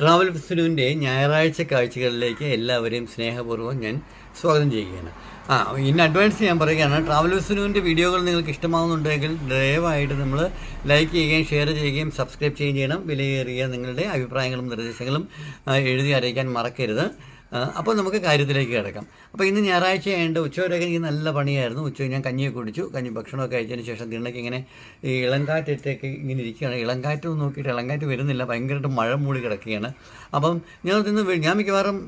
Travel ഫെസ്റ്റിനുവിന്റെ ഞായറാഴ്ച കാഴ്ചകളിലേക്ക് എല്ലാവരെയും സ്നേഹപൂർവം ഞാൻ സ്വാഗതം ചെയ്യുകയാണ്. ആ ഇൻ അഡ്വാൻസ് ഞാൻ പറയുകയാണ് ട്രാവൽ ഫെസ്റ്റിനുവിന്റെ വീഡിയോകൾ നിങ്ങൾക്ക് ഇഷ്ടമാകുന്നുണ്ടെങ്കിൽ ദയവായിട്ട് നമ്മൾ ലൈക്ക് ചെയ്യുകയും ഷെയർ ചെയ്യുകയും സബ്സ്ക്രൈബ് ചെയ്യുകയും ചെയ്യണം. വിലയേറിയ നിങ്ങളുടെ അഭിപ്രായങ്ങളും നിർദ്ദേശങ്ങളും എഴുതി അറിയിക്കാൻ മറക്കരുത്. അപ്പോൾ നമുക്ക് കാര്യത്തിലേക്ക് കിടക്കാം. അപ്പോൾ ഇന്ന് ഞായറാഴ്ച ആയതുകൊണ്ട് ഉച്ചവരെയൊക്കെ എനിക്ക് നല്ല പണിയായിരുന്നു. ഉച്ച ഞാൻ കഞ്ഞിയൊക്കെ കുടിച്ചു. കഞ്ഞി ഭക്ഷണമൊക്കെ കഴിച്ചതിന് ശേഷം തിണ്ണയ്ക്ക് ഇങ്ങനെ ഈ ഇളങ്കാറ്റൊക്കെ ഇങ്ങനെ ഇരിക്കുകയാണ്. ഇളങ്കാറ്റ് നോക്കിയിട്ട് ഇളങ്കാറ്റ് വരുന്നില്ല. ഭയങ്കരമായിട്ട് മഴ മൂടി കിടക്കുകയാണ്. അപ്പം ഞാൻ ഇന്ന് ഞാൻ മിക്കവാറും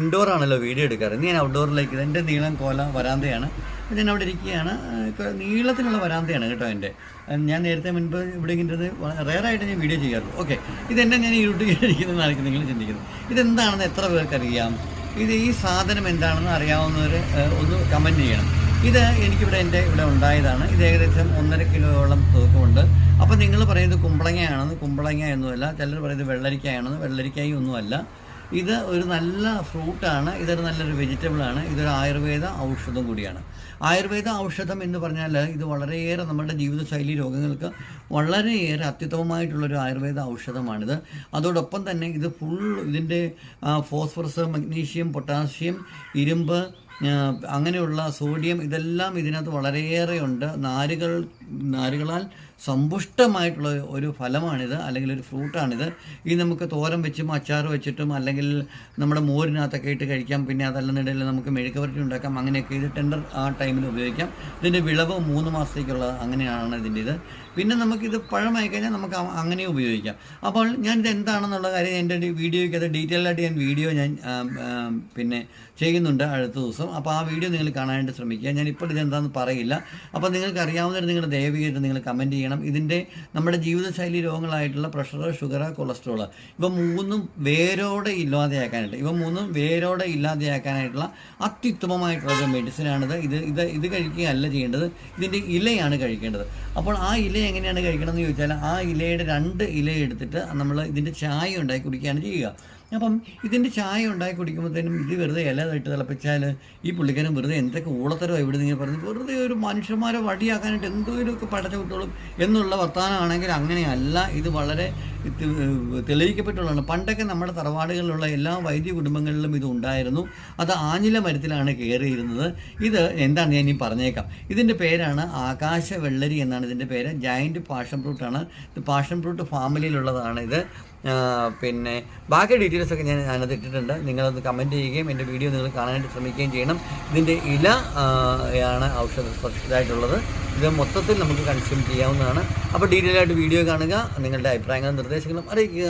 ഇൻഡോറാണല്ലോ വീഡിയോ എടുക്കാറ്. ഇന്ന് ഞാൻ ഔട്ട്ഡോറിലേക്ക് എന്റെ നീളം കോല വരാന്തയാണ്. അപ്പോൾ ഞാൻ അവിടെ ഇരിക്കുകയാണ് നീളത്തിലുള്ള വരാന്തയാണ് കേട്ടോ എന്റെ. ഞാൻ നേരത്തെ മുൻപ് ഇവിടെ ഇങ്ങനത് റെയറായിട്ട് ഞാൻ വീഡിയോ ചെയ്യാറുള്ളൂ. ഓക്കെ. ഇതെന്നെ ഞാൻ ഈ ഇരിക്കുന്നതെന്നായിരിക്കും നിങ്ങൾ ചിന്തിക്കുന്നത് ഇതെന്താണെന്ന് എത്ര പേർക്കറിയാം? ഇത് ഈ സാധനം എന്താണെന്ന് അറിയാവുന്നവർ ഒന്ന് കമന്റ് ചെയ്യണം. ഇത് എനിക്കിവിടെ എന്റെ ഇവിടെ ഉണ്ടായതാണ്. ഇത് ഏകദേശം ഒന്നര കിലോയോളം തൂക്കമുണ്ട്. അപ്പോൾ നിങ്ങൾ പറയുന്നത് കുമ്പളങ്ങയാണെന്ന് കുമ്പളങ്ങ ഒന്നുമല്ല ചിലർ പറയുന്നത് വെള്ളരിക്കയാണെന്ന് വെള്ളരിക്കായി ഒന്നുമല്ല. ഇത് ഒരു നല്ല ഫ്രൂട്ടാണ് ഇതൊരു നല്ലൊരു വെജിറ്റബിളാണ് ഇതൊരു ആയുർവേദ ഔഷധം കൂടിയാണ്. ആയുർവേദ ഔഷധം എന്ന് പറഞ്ഞാൽ ഇത് വളരെയേറെ നമ്മുടെ ജീവിതശൈലി രോഗങ്ങൾക്ക് വളരെയേറെ അത്യുത്തമമായിട്ടുള്ളൊരു ആയുർവേദ ഔഷധമാണിത്. അതോടൊപ്പം തന്നെ ഇത് ഫുൾ ഇതിന്റെ ഫോസ്ഫറസ് മഗ്നീഷ്യം പൊട്ടാസ്യം ഇരുമ്പ് അങ്ങനെയുള്ള സോഡിയം ഇതെല്ലാം ഇതിനകത്ത് വളരെയേറെ ഉണ്ട് നാരുകൾ നാരുകളാൽ സമ്പുഷ്ടമായിട്ടുള്ള ഒരു ഫലമാണിത് അല്ലെങ്കിൽ ഒരു ഫ്രൂട്ടാണിത്. ഇത് നമുക്ക് തോരൻ വെച്ചും അച്ചാർ വെച്ചിട്ടും അല്ലെങ്കിൽ നമ്മുടെ മോരിനകത്തൊക്കെ ഇട്ട് കഴിക്കാം. പിന്നെ അതല്ലെന്നിടയിൽ നമുക്ക് മെഴുക്കുവരട്ടി ഉണ്ടാക്കാം. അങ്ങനെയൊക്കെ ഇത് ടെൻഡർ ആ ടൈമിൽ ഉപയോഗിക്കാം. ഇതിന്റെ വിളവ് മൂന്ന് മാസത്തേക്കുള്ള അങ്ങനെയാണ് ഇതിന്റെ ഇത് പിന്നെ നമുക്കിത് പഴമായി കഴിഞ്ഞാൽ നമുക്ക് അങ്ങനെ ഉപയോഗിക്കാം. അപ്പോൾ ഞാൻ ഇത് എന്താണെന്നുള്ള കാര്യം എന്റെ വീഡിയോയ്ക്ക് അത് ഡീറ്റെയിൽ ആയിട്ട് ഞാൻ വീഡിയോ ഞാൻ പിന്നെ ചെയ്യുന്നുണ്ട്. അടുത്ത ദിവസം അപ്പോൾ ആ വീഡിയോ നിങ്ങൾ കാണാനായിട്ട് ശ്രമിക്കുക. ഞാൻ ഇപ്പോൾ ഇതെന്താണെന്ന് പറയില്ല. അപ്പോൾ നിങ്ങൾക്ക് അറിയാവുന്നവർ നിങ്ങൾ ദയവീയിട്ട് നിങ്ങൾ കമന്റ് ചെയ്യണം. ഇതിന്റെ നമ്മുടെ ജീവിതശൈലി രോഗങ്ങളായിട്ടുള്ള പ്രഷർ ഷുഗർ കൊളസ്ട്രോൾ ഇവ മൂന്നും വേരോടെ ഇല്ലാതെയാക്കാനായിട്ട് ഇവ മൂന്നും വേരോടെ ഇല്ലാതെയാക്കാനായിട്ടുള്ള അത്യുത്തമമായിട്ടുള്ള മെഡിസിനാണിത്. ഇത് ഇത് ഇത് കഴിക്കുകയല്ല ചെയ്യേണ്ടത്. ഇതിന്റെ ഇലയാണ് കഴിക്കേണ്ടത്. അപ്പോൾ ആ ഇല എങ്ങനെയാണ് കഴിക്കണമെന്ന് ചോദിച്ചാൽ ആ ഇലയുടെ രണ്ട് ഇല എടുത്തിട്ട് നമ്മൾ ഇതിന്റെ ചായ ഉണ്ടാക്കി കുടിക്കുകയാണ് ചെയ്യുക. അപ്പം ഇതിന്റെ ചായ ഉണ്ടാക്കി കുടിക്കുമ്പോഴത്തേനും ഇത് വെറുതെ ഇല തിളപ്പിച്ചാൽ ഈ പുള്ളിക്കാരൻ വെറുതെ എന്തൊക്കെ ഊളത്തരോ ഇവിടെ നിങ്ങൾ പറഞ്ഞു വെറുതെ ഒരു മനുഷ്യന്മാരെ വടിയാക്കാനായിട്ട് എന്തെങ്കിലുമൊക്കെ പടച്ചു വിട്ടോളും എന്നുള്ള വർത്തമാനമാണെങ്കിൽ അങ്ങനെയല്ല. ഇത് വളരെ തെളിയിക്കപ്പെട്ടുള്ളതാണ്. പണ്ടൊക്കെ നമ്മുടെ തറവാടുകളിലുള്ള എല്ലാ വൈദ്യ കുടുംബങ്ങളിലും ഇത് ഉണ്ടായിരുന്നു. അത് ആഞ്ഞില മരത്തിലാണ് കയറിയിരുന്നത്. ഇത് എന്താണ് ഞാൻ ഇനി പറഞ്ഞേക്കാം. ഇതിന്റെ പേരാണ് ആകാശ വെള്ളരി എന്നാണ്. ഇതിന്റെ പേര് ജയന്റ് പാഷൻ ഫ്രൂട്ടാണ് ഇത് പാഷൻ ഫ്രൂട്ട് ഫാമിലിയിലുള്ളതാണ് ഇത്. പിന്നെ ബാക്കി ഡീറ്റെയിൽസ് ഒക്കെ ഞാൻ അതിനകത്ത് ഇട്ടിട്ടുണ്ട്. നിങ്ങളത് കമന്റ് ചെയ്യുകയും എന്റെ വീഡിയോ നിങ്ങൾ കാണാനായിട്ട് ശ്രമിക്കുകയും ചെയ്യണം. ഇതിന്റെ ഇല ആണ് ഔഷധ ഇത് മൊത്തത്തിൽ നമുക്ക് കൺസ്യൂം ചെയ്യാവുന്നതാണ്. അപ്പോൾ ഡീറ്റെയിൽ ആയിട്ട് വീഡിയോ കാണുക. നിങ്ങളുടെ അഭിപ്രായങ്ങളും നിർദ്ദേശങ്ങളും അറിയിക്കുക